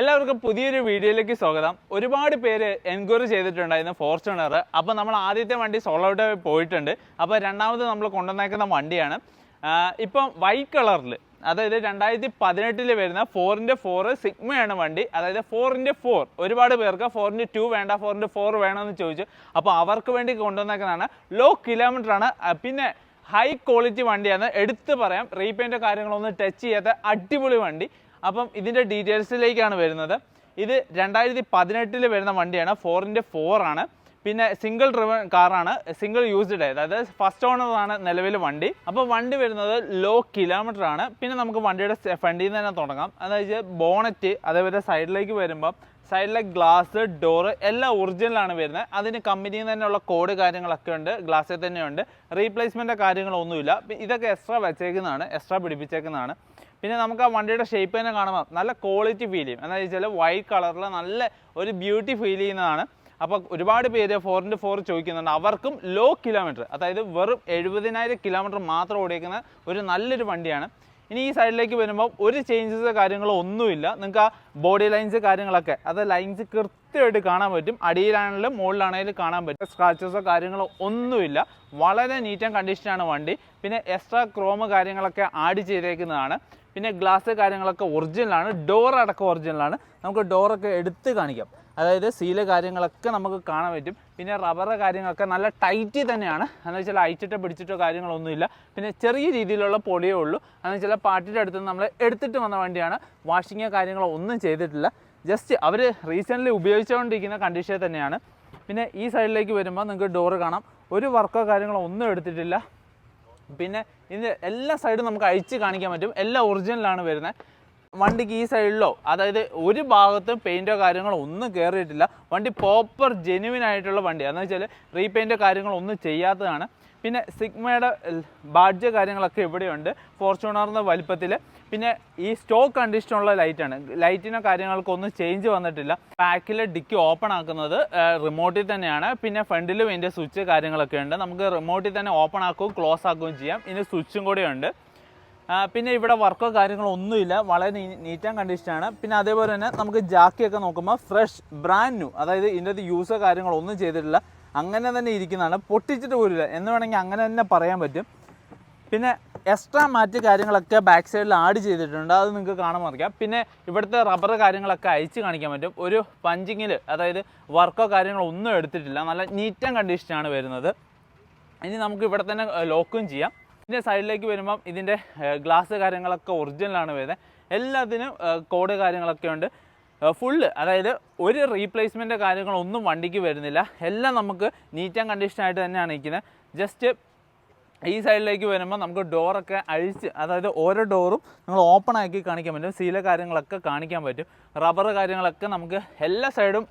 എല്ലാവർക്കും പുതിയൊരു വീഡിയോയിലേക്ക് സ്വാഗതം. ഒരുപാട് പേര് എൻക്വയറി ചെയ്തിട്ടുണ്ടായിരുന്നു ഫോർച്യൂണർ അപ്പോൾ നമ്മൾ ആദ്യത്തെ വണ്ടി സോളോ ഔട്ട് പോയിട്ടുണ്ട്. അപ്പോൾ രണ്ടാമത് നമ്മൾ കൊണ്ടുവന്നേക്കുന്ന വണ്ടിയാണ്. ഇപ്പം വൈറ്റ് കളറിൽ അതായത് രണ്ടായിരത്തി പതിനെട്ടിൽ വരുന്ന ഫോറിന്റെ ഫോർ സിഗ്മയാണ് വണ്ടി. അതായത് ഫോറിന്റെ ഫോർ ഒരുപാട് പേർക്ക് ഫോറിന്റെ ടു വേണ്ട ഫോറിന്റെ ഫോർ വേണമെന്ന് ചോദിച്ചു. അപ്പോൾ അവർക്ക് വേണ്ടി കൊണ്ടുവന്നേക്കുന്നതാണ്. ലോ കിലോമീറ്റർ ആണ്. പിന്നെ ഹൈ ക്വാളിറ്റി വണ്ടിയാണ്. എടുത്ത് പറയാം റീപെയിന്റ് കാര്യങ്ങളൊന്നും ടച്ച് ചെയ്യാത്ത അടിപൊളി വണ്ടി. അപ്പം ഇതിന്റെ ഡീറ്റെയിൽസിലേക്കാണ് വരുന്നത്. ഇത് രണ്ടായിരത്തി പതിനെട്ടിൽ വരുന്ന വണ്ടിയാണ്. ഫോറിന്റെ ഫോർ ആണ്. പിന്നെ സിംഗിൾ ഡ്രിവൺ കാറാണ് സിംഗിൾ യൂസ്ഡ് അതായത് ഫസ്റ്റ് ഓണറാണ് നിലവിൽ വണ്ടി. അപ്പോൾ വണ്ടി വരുന്നത് ലോ കിലോമീറ്റർ ആണ്. പിന്നെ നമുക്ക് വണ്ടിയുടെ ഫ്രണ്ടിൽ നിന്ന് തന്നെ തുടങ്ങാം. അതായത് ബോണറ്റ് അതേപോലെ സൈഡിലേക്ക് വരുമ്പോൾ സൈഡിലെ ഗ്ലാസ് ഡോറ് എല്ലാം ഒറിജിനലാണ് വരുന്നത്. അതിന് കമ്പനിയിൽ തന്നെയുള്ള കോഡ് കാര്യങ്ങളൊക്കെ ഉണ്ട്. ഗ്ലാസ്സിൽ തന്നെയുണ്ട്. റീപ്ലേസ്മെന്റ് കാര്യങ്ങളൊന്നുമില്ല. ഇതൊക്കെ എക്സ്ട്രാ വെച്ചേക്കുന്നതാണ്. എക്സ്ട്രാ പിടിപ്പിച്ചേക്കുന്നതാണ്. പിന്നെ നമുക്ക് ആ വണ്ടിയുടെ ഷേപ്പ് തന്നെ കാണുമ്പോൾ നല്ല ക്വാളിറ്റി ഫീൽ ചെയ്യും. എന്താ വെച്ചാൽ വൈറ്റ് കളറിൽ നല്ല ഒരു ബ്യൂട്ടി ഫീൽ ചെയ്യുന്നതാണ്. അപ്പോൾ ഒരുപാട് പേര് ഫോർ ഇന്റു ഫോർ ചോദിക്കുന്നുണ്ട്. അവർക്കും ലോ കിലോമീറ്റർ അതായത് വെറും എഴുപതിനായിരം കിലോമീറ്റർ മാത്രം ഓടിക്കുന്ന ഒരു നല്ലൊരു വണ്ടിയാണ്. ഇനി ഈ സൈഡിലേക്ക് വരുമ്പോൾ ഒരു ചേഞ്ചസ് കാര്യങ്ങളോ ഒന്നുമില്ല. നിങ്ങൾക്ക് ആ ബോഡി ലൈൻസ് കാര്യങ്ങളൊക്കെ അത് ലൈൻസ് കൃത്യമായിട്ട് കാണാൻ പറ്റും. അടിയിലാണെങ്കിലും മുകളിലാണെങ്കിലും കാണാൻ പറ്റും. സ്ക്രാച്ചസോ കാര്യങ്ങളോ ഒന്നുമില്ല. വളരെ നീറ്റ് ആൻഡ് കണ്ടീഷനാണ് വണ്ടി. പിന്നെ എക്സ്ട്രാ ക്രോമ് കാര്യങ്ങളൊക്കെ ആഡ് ചെയ്തേക്കുന്നതാണ്. പിന്നെ ഗ്ലാസ് കാര്യങ്ങളൊക്കെ ഒറിജിനലാണ് ഡോർ അടക്കം ഒറിജിനലാണ് നമുക്ക് ഡോറൊക്കെ എടുത്ത് കാണിക്കാം. അതായത് സീൽ കാര്യങ്ങളൊക്കെ നമുക്ക് കാണാൻ പറ്റും. പിന്നെ റബ്ബർ കാര്യങ്ങളൊക്കെ നല്ല ടൈറ്റ് തന്നെയാണ്. എന്ന് വെച്ചാൽ അയച്ചിട്ടോ പിടിച്ചിട്ടോ കാര്യങ്ങളൊന്നുമില്ല പിന്നെ ചെറിയ രീതിയിലുള്ള പൊടിയേ ഉള്ളൂ. എന്ന് വെച്ചാൽ പാട്ടിന്റെ അടുത്ത് നമ്മൾ എടുത്തിട്ട് വന്ന വണ്ടിയാണ്. വാഷിങ്ങോ കാര്യങ്ങളോ ഒന്നും ചെയ്തിട്ടില്ല. ജസ്റ്റ് അവർ റീസെന്റ്ലി ഉപയോഗിച്ചുകൊണ്ടിരിക്കുന്ന കണ്ടീഷൻ തന്നെയാണ്. പിന്നെ ഈ സൈഡിലേക്ക് വരുമ്പോൾ നിങ്ങൾക്ക് ഡോറ് കാണാം. ഒരു വർക്കോ കാര്യങ്ങളോ ഒന്നും എടുത്തിട്ടില്ല. പിന്നെ ഇതിന്റെ എല്ലാ സൈഡും നമുക്ക് അഴിച്ച് കാണിക്കാൻ പറ്റും. എല്ലാം ഒറിജിനലാണ് വരുന്നത്. വണ്ടിക്ക് ഈ സൈഡിലോ അതായത് ഒരു ഭാഗത്തും പെയിന്റോ കാര്യങ്ങളോ ഒന്നും കയറിയിട്ടില്ല വണ്ടി പ്രോപ്പർ ജെനുവിൻ ആയിട്ടുള്ള വണ്ടി അതെന്ന് വെച്ചാൽ റീപെയിന്റോ കാര്യങ്ങളോ ഒന്നും ചെയ്യാത്തതാണ്. പിന്നെ സിഗ്മയുടെ ബാഡ്ജ് കാര്യങ്ങളൊക്കെ ഇവിടെയുണ്ട്. ഫോർച്യൂണറിന്റെ വലിപ്പത്തിൽ പിന്നെ ഈ സ്റ്റോക്ക് കണ്ടീഷനുള്ള ലൈറ്റാണ് ലൈറ്റിനോ കാര്യങ്ങൾക്കൊന്നും ചേഞ്ച് വന്നിട്ടില്ല. ബാക്കിലെ ഡിക്കി ഓപ്പൺ ആക്കുന്നത് റിമോട്ടിൽ തന്നെയാണ്. പിന്നെ ഫ്രണ്ടിലും ഇതിന്റെ സ്വിച്ച് കാര്യങ്ങളൊക്കെ ഉണ്ട്. നമുക്ക് റിമോട്ടിൽ തന്നെ ഓപ്പൺ ആക്കുകയും ക്ലോസ് ആക്കുകയും ചെയ്യാം. ഇതിന് സ്വിച്ചും കൂടെ ഉണ്ട്. പിന്നെ ഇവിടെ വർക്കോ കാര്യങ്ങളോ ഒന്നുമില്ല. വളരെ നീറ്റ് ആൻഡ് കണ്ടീഷനാണ് പിന്നെ അതേപോലെ തന്നെ നമുക്ക് ജാക്കിയൊക്കെ നോക്കുമ്പോൾ ഫ്രഷ് ബ്രാൻഡ് ന്യൂ അതായത് ഇതിന്റെ അത് യൂസോ കാര്യങ്ങളോ ഒന്നും ചെയ്തിട്ടില്ല. അങ്ങനെ തന്നെ ഇരിക്കുന്നതാണ്. പൊട്ടിച്ചിട്ട് പോലില്ല എന്ന് വേണമെങ്കിൽ അങ്ങനെ തന്നെ പറയാൻ പറ്റും. പിന്നെ എക്സ്ട്രാ മാറ്റ് കാര്യങ്ങളൊക്കെ ബാക്ക് സൈഡിൽ ആഡ് ചെയ്തിട്ടുണ്ട്. അത് നിങ്ങൾക്ക് കാണാൻ മറിക്കാം പിന്നെ ഇവിടുത്തെ റബ്ബർ കാര്യങ്ങളൊക്കെ അയച്ച് കാണിക്കാൻ പറ്റും. ഒരു പഞ്ചിങ്ങിൽ അതായത് വർക്കോ കാര്യങ്ങളോ ഒന്നും എടുത്തിട്ടില്ല. നല്ല നീറ്റ് ആൻഡ് കണ്ടീഷനാണ് വരുന്നത്. ഇനി നമുക്ക് ഇവിടെ തന്നെ ലോക്കും ചെയ്യാം. ഇതിന്റെ സൈഡിലേക്ക് വരുമ്പം ഇതിന്റെ ഗ്ലാസ് കാര്യങ്ങളൊക്കെ ഒറിജിനലാണ് വരുന്നത്. എല്ലാത്തിനും കോഡ് കാര്യങ്ങളൊക്കെ ഉണ്ട്. ഫുള്ള് അതായത് ഒരു റീപ്ലേസ്മെന്റ് കാര്യങ്ങളൊന്നും വണ്ടിക്ക് വരുന്നില്ല. എല്ലാം നമുക്ക് നീറ്റ് ആൻഡ് കണ്ടീഷനായിട്ട് തന്നെയാണ് ഇരിക്കുന്നത് ജസ്റ്റ് ഈ സൈഡിലേക്ക് വരുമ്പോൾ നമുക്ക് ഡോറൊക്കെ അഴിച്ച് അതായത് ഓരോ ഡോറും നിങ്ങൾ ഓപ്പൺ ആക്കി കാണിക്കാൻ പറ്റും. സീല കാര്യങ്ങളൊക്കെ കാണിക്കാൻ പറ്റും. റബ്ബർ കാര്യങ്ങളൊക്കെ നമുക്ക് എല്ലാ സൈഡും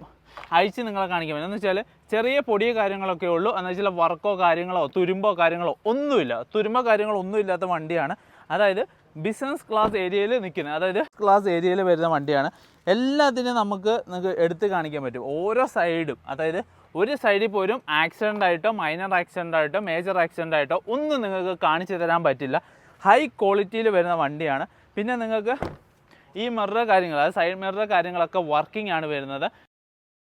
അഴിച്ച് നിങ്ങളെ കാണിക്കാൻ പറ്റും. എന്ന് വെച്ചാൽ ചെറിയ പൊടിയ കാര്യങ്ങളൊക്കെ ഉള്ളൂ. എന്ന് വെച്ചാൽ വർക്കോ കാര്യങ്ങളോ തുരുമ്പോ കാര്യങ്ങളോ ഒന്നുമില്ല. തുരുമ്പോ കാര്യങ്ങളോ ഒന്നും ഇല്ലാത്ത വണ്ടിയാണ്. അതായത് ബിസിനസ് ക്ലാസ് ഏരിയയിൽ നിൽക്കുന്നത് അതായത് ക്ലാസ് ഏരിയയിൽ വരുന്ന വണ്ടിയാണ്. എല്ലാത്തിനും നമുക്ക് നിങ്ങൾക്ക് എടുത്ത് കാണിക്കാൻ പറ്റും. ഓരോ സൈഡും അതായത് ഒരു സൈഡിൽ പോലും ആക്സിഡന്റ് ആയിട്ടോ മൈനർ ആക്സിഡന്റ് ആയിട്ടോ മേജർ ആക്സിഡന്റ് ആയിട്ടോ ഒന്നും നിങ്ങൾക്ക് കാണിച്ചു തരാൻ പറ്റില്ല. ഹൈ ക്വാളിറ്റിയിൽ വരുന്ന വണ്ടിയാണ്. പിന്നെ നിങ്ങൾക്ക് ഈ മിറർ കാര്യങ്ങൾ അതായത് സൈഡ് മിറർ കാര്യങ്ങളൊക്കെ വർക്കിംഗ് ആണ് വരുന്നത്.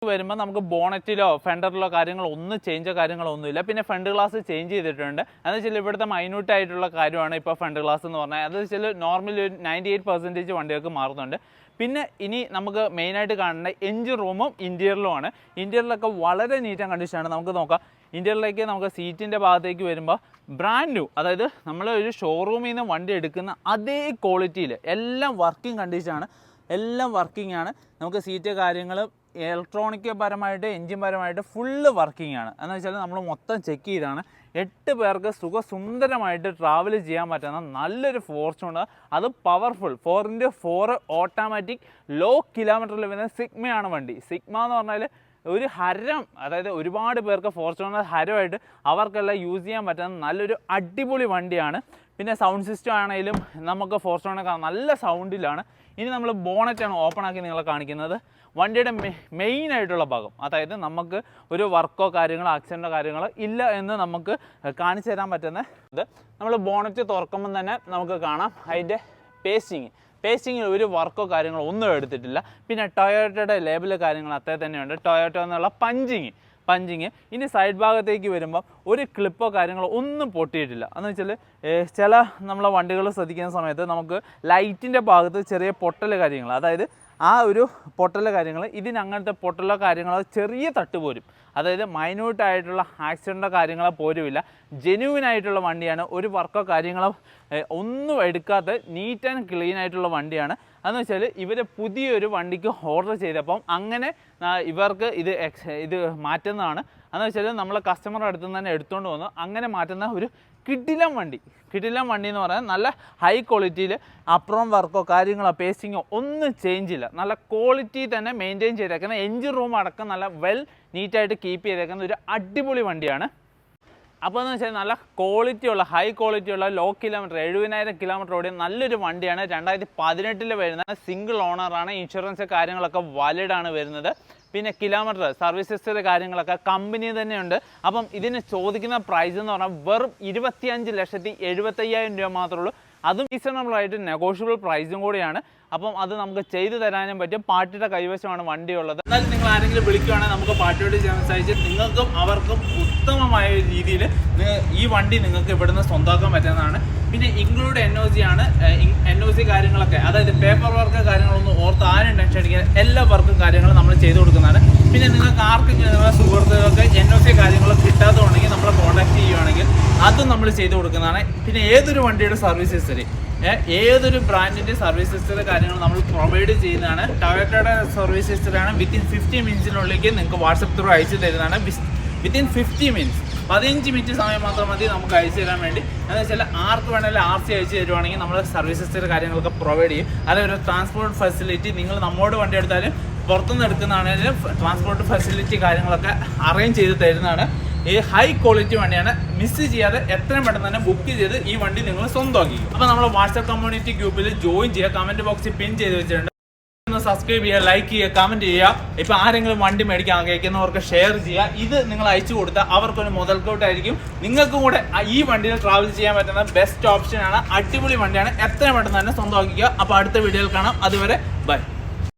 വരുമ്പോൾ നമുക്ക് ബോണറ്റിലോ ഫെൻഡറിലോ കാര്യങ്ങളോ ഒന്നും ചേഞ്ചോ കാര്യങ്ങളോ ഒന്നുമില്ല പിന്നെ ഫ്രണ്ട് ഗ്ലാസ് ചേഞ്ച് ചെയ്തിട്ടുണ്ട്. എന്ന് വെച്ചാൽ ഇവിടുത്തെ മൈന്യൂട്ട് ആയിട്ടുള്ള കാര്യമാണ് ഇപ്പോൾ ഫ്രണ്ട് ഗ്ലാസ് എന്ന് പറഞ്ഞാൽ. അത് വെച്ചാൽ നോർമലി ഒരു നയന്റി എയ്റ്റ് വണ്ടികൾക്ക് മാറുന്നുണ്ട്. പിന്നെ ഇനി നമുക്ക് മെയിനായിട്ട് കാണേണ്ട എഞ്ചിൻ റൂമും ഇന്റീരിയറിലുമാണ് ഇന്റീരിയറിലൊക്കെ വളരെ നീറ്റ് ആൻഡ് കണ്ടീഷനാണ് നമുക്ക് നോക്കാം. ഇന്റീരിയറിലേക്ക് നമുക്ക് സീറ്റിന്റെ ഭാഗത്തേക്ക് വരുമ്പോൾ ബ്രാൻഡ് ന്യൂ അതായത് നമ്മൾ ഒരു ഷോറൂമിൽ നിന്ന് വണ്ടി എടുക്കുന്ന അതേ ക്വാളിറ്റിയിൽ എല്ലാം വർക്കിംഗ് കണ്ടീഷനാണ് എല്ലാം വർക്കിംഗ് ആണ്. നമുക്ക് സീറ്റ് കാര്യങ്ങൾ ഇലക്ട്രോണിക് പരമായിട്ട് എൻജിൻ പരമായിട്ട് ഫുള്ള് വർക്കിംഗ് ആണ്. എന്ന് വെച്ചാൽ നമ്മൾ മൊത്തം ചെക്ക് ചെയ്താണ്. എട്ട് പേർക്ക് സുഖസുന്ദരമായിട്ട് ട്രാവൽ ചെയ്യാൻ പറ്റുന്ന നല്ലൊരു ഫോർച്യൂണർ അത് powerful four into four automatic low കിലോമീറ്ററിൽ വരുന്ന സിഗ്മയാണ് വണ്ടി. സിഗ്മ എന്ന് പറഞ്ഞാൽ ഒരു ഹരം. അതായത് ഒരുപാട് പേർക്ക് ഫോർച്യൂണർ ഹരമായിട്ട് അവർക്കെല്ലാം യൂസ് ചെയ്യാൻ പറ്റുന്ന നല്ലൊരു അടിപൊളി വണ്ടിയാണ്. പിന്നെ സൗണ്ട് സിസ്റ്റം ആണെങ്കിലും നമുക്ക് ഫോർച്യൂണർ നല്ല സൗണ്ടിലാണ് ഇനി നമ്മൾ ബോണറ്റാണ് ഓപ്പൺ ആക്കി നിങ്ങളെ കാണിക്കുന്നത്. വണ്ടിയുടെ മെയിൻ ആയിട്ടുള്ള ഭാഗം അതായത് നമുക്ക് ഒരു വർക്കോ കാര്യങ്ങളോ ആക്സിഡന്റോ കാര്യങ്ങളോ ഇല്ല എന്ന് നമുക്ക് കാണിച്ചു തരാൻ പറ്റുന്ന ഇത്. നമ്മൾ ബോണറ്റ് തുറക്കുമ്പം തന്നെ നമുക്ക് കാണാം അതിന്റെ പേസ്റ്റിങ് പേസ്റ്റിങ്ങിൽ ഒരു വർക്കോ കാര്യങ്ങളോ ഒന്നും എടുത്തിട്ടില്ല. പിന്നെ ടൊയോട്ടയുടെ ലേബിൾ കാര്യങ്ങൾ അത്ര തന്നെയുണ്ട്. ടൊയോട്ട എന്നുള്ള പഞ്ചിങ് പഞ്ചിങ്. ഇനി സൈഡ് ഭാഗത്തേക്ക് വരുമ്പം ഒരു ക്ലിപ്പോ കാര്യങ്ങളോ ഒന്നും പൊട്ടിയിട്ടില്ല. എന്ന് വെച്ചാൽ ചില നമ്മളെ വണ്ടികൾ ശ്രദ്ധിക്കുന്ന സമയത്ത് നമുക്ക് ലൈറ്റിന്റെ ഭാഗത്ത് ചെറിയ പൊട്ടൽ കാര്യങ്ങൾ അതായത് ആ ഒരു പൊട്ടലോ കാര്യങ്ങൾ ഇതിന് അങ്ങനത്തെ പൊട്ടലോ കാര്യങ്ങളോ ചെറിയ തട്ട് പോരും. അതായത് മൈന്യൂട്ടായിട്ടുള്ള ആക്സിഡന്റോ കാര്യങ്ങളോ പോരുമില്ല ജെന്യൂൻ ആയിട്ടുള്ള വണ്ടിയാണ്. ഒരു വർക്കോ കാര്യങ്ങളോ ഒന്നും എടുക്കാത്ത നീറ്റ് ആൻഡ് ക്ലീൻ ആയിട്ടുള്ള വണ്ടിയാണ്. അതെന്ന് വെച്ചാൽ ഇവർ പുതിയൊരു വണ്ടിക്ക് ഓർഡർ ചെയ്തപ്പം അങ്ങനെ ഇവർക്ക് ഇത് എക്സ് ഇത് മാറ്റുന്നതാണ്. അതെന്ന് വെച്ചാൽ നമ്മൾ കസ്റ്റമറുടെ അടുത്ത് നിന്ന് തന്നെ എടുത്തുകൊണ്ട് വന്നു. അങ്ങനെ മാറ്റുന്ന ഒരു കിടിലം വണ്ടി. കിടിലം വണ്ടി എന്ന് പറയാൻ നല്ല ഹൈ ക്വാളിറ്റിയിൽ അപ്പുറം വർക്കോ കാര്യങ്ങളോ പേസ്റ്റിങ്ങോ ഒന്നും ചേഞ്ച് ഇല്ല. നല്ല ക്വാളിറ്റി തന്നെ മെയിന്റെയിൻ ചെയ്തേക്കുന്ന എഞ്ചിൻ റൂം അടക്കം നല്ല വെൽ നീറ്റായിട്ട് കീപ്പ് ചെയ്തേക്കുന്ന ഒരു അടിപൊളി വണ്ടിയാണ്. അപ്പോൾ എന്ന് വെച്ചാൽ നല്ല ക്വാളിറ്റിയുള്ള ഹൈ ക്വാളിറ്റിയുള്ള ലോ കിലോമീറ്റർ എഴുപതിനായിരം കിലോമീറ്റർ ഓടിയ നല്ലൊരു വണ്ടിയാണ്. രണ്ടായിരത്തി പതിനെട്ടിൽ വരുന്ന സിംഗിൾ ഓണറാണ് ഇൻഷുറൻസ് കാര്യങ്ങളൊക്കെ വാലിഡാണ് വരുന്നത്. പിന്നെ കിലോമീറ്റർ സർവീസ് കാര്യങ്ങളൊക്കെ കമ്പനി തന്നെയുണ്ട്. അപ്പം ഇതിന് ചോദിക്കുന്ന പ്രൈസ് എന്ന് പറഞ്ഞാൽ വെറും ഇരുപത്തിയഞ്ച് ലക്ഷത്തി എഴുപത്തയ്യായിരം രൂപ മാത്രമേ ഉള്ളൂ. അതും റീസണബിൾ ആയിട്ട് നെഗോഷ്യബിൾ പ്രൈസും കൂടിയാണ്. അപ്പം അത് നമുക്ക് ചെയ്തു തരാനും പറ്റും. പാർട്ടിയുടെ കൈവശമാണ് വണ്ടിയുള്ളത്. എന്നാൽ നിങ്ങൾ ആരെങ്കിലും വിളിക്കുകയാണെങ്കിൽ നമുക്ക് പാർട്ടിയോട് സംസാരിച്ച് നിങ്ങൾക്കും അവർക്കും ഉത്തമമായ രീതിയിൽ ഈ വണ്ടി നിങ്ങൾക്ക് ഇവിടുന്ന് സ്വന്തമാക്കാൻ പറ്റുന്നതാണ്. പിന്നെ ഇൻക്ലൂഡ് എൻ ഒ സി ആണ്. എൻ ഒ സി കാര്യങ്ങളൊക്കെ അതായത് പേപ്പർ വർക്ക് കാര്യങ്ങളൊന്നും ഓർത്ത് ആരും ടെൻഷൻ അടിക്കാൻ എല്ലാ വർക്കും കാര്യങ്ങളും നമ്മൾ ചെയ്തു കൊടുക്കുന്നതാണ്. പിന്നെ നിങ്ങൾക്ക് ആർക്കെങ്കിലും നിങ്ങളുടെ സുഹൃത്തുക്കൾക്ക് എൻ ഒ സി കാര്യങ്ങൾ കിട്ടാത്തതുണ്ടെങ്കിൽ നമ്മളെ കോൺടാക്ട് ചെയ്യുകയാണെങ്കിൽ അതും നമ്മൾ ചെയ്തു കൊടുക്കുന്നതാണ്. പിന്നെ ഏതൊരു വണ്ടിയുടെ സർവീസ് ഹിസ്റ്ററി ഏതൊരു ബ്രാൻഡിന്റെ സർവീസ് ഹിസ്റ്ററി കാര്യങ്ങൾ നമ്മൾ പ്രൊവൈഡ് ചെയ്യുന്നതാണ്. ടൊയോട്ടയുടെ സർവീസ് ഹിസ്റ്ററിയാണ് വിത്തിൻ ഫിഫ്റ്റി മിനിറ്റ്സിനുള്ളിലേക്ക് നിങ്ങൾക്ക് വാട്സപ്പ് ത്രൂ അയച്ചു തരുന്നതാണ്. വിത്തിൻ ഫിഫ്റ്റി മിനിറ്റ്സ് പതിനഞ്ച് മിനിറ്റ് സമയം മാത്രം മതി നമുക്ക് അയച്ചു തരാൻ വേണ്ടി. എന്ന് വെച്ചാൽ ആർക്ക് വേണമെങ്കിലും ആർ സി അയച്ചു തരുവാണെങ്കിൽ നമ്മൾ സർവീസസിന്റെ കാര്യങ്ങളൊക്കെ പ്രൊവൈഡ് ചെയ്യും. അതായത് ഒരു ട്രാൻസ്പോർട്ട് ഫെസിലിറ്റി നിങ്ങൾ നമ്മോട് വണ്ടി എടുത്താലും പുറത്തുനിന്ന് എടുക്കുന്നതാണെങ്കിലും ട്രാൻസ്പോർട്ട് ഫെസിലിറ്റി കാര്യങ്ങളൊക്കെ അറേഞ്ച് ചെയ്ത് തരുന്നതാണ്. ഈ ഹൈ ക്വാളിറ്റി വണ്ടിയാണ്. മിസ് ചെയ്യാതെ എത്രയും പെട്ടെന്ന് തന്നെ ബുക്ക് ചെയ്ത് ഈ വണ്ടി നിങ്ങൾ സ്വന്തമാക്കി അപ്പോൾ നമ്മൾ വാട്സാപ്പ് കമ്മ്യൂണിറ്റി ഗ്രൂപ്പിൽ ജോയിൻ ചെയ്യുക. കമന്റ് ബോക്സിൽ പിൻ ചെയ്ത് വെച്ചിട്ടുണ്ട്. സബ്സ്ക്രൈബ് ചെയ്യുക ലൈക്ക് ചെയ്യുക കമന്റ് ചെയ്യുക. ഇപ്പൊ ആരെങ്കിലും വണ്ടി മേടിക്കാൻ ആഗ്രഹിക്കുന്നവർക്ക് ഷെയർ ചെയ്യുക. ഇത് നിങ്ങൾ അയച്ചു കൊടുത്താൽ അവർക്കൊരു മുതൽക്കൂട്ടായിരിക്കും. നിങ്ങൾക്കും കൂടെ ഈ വണ്ടിയിൽ ട്രാവൽ ചെയ്യാൻ പറ്റുന്ന ബെസ്റ്റ് ഓപ്ഷൻ ആണ്. അടിപൊളി വണ്ടിയാണ്. എത്രയും പെട്ടെന്ന് തന്നെ സ്വന്തമാക്കിക്കുക. അപ്പോൾ അടുത്ത വീഡിയോയിൽ കാണാം. അതുവരെ ബൈ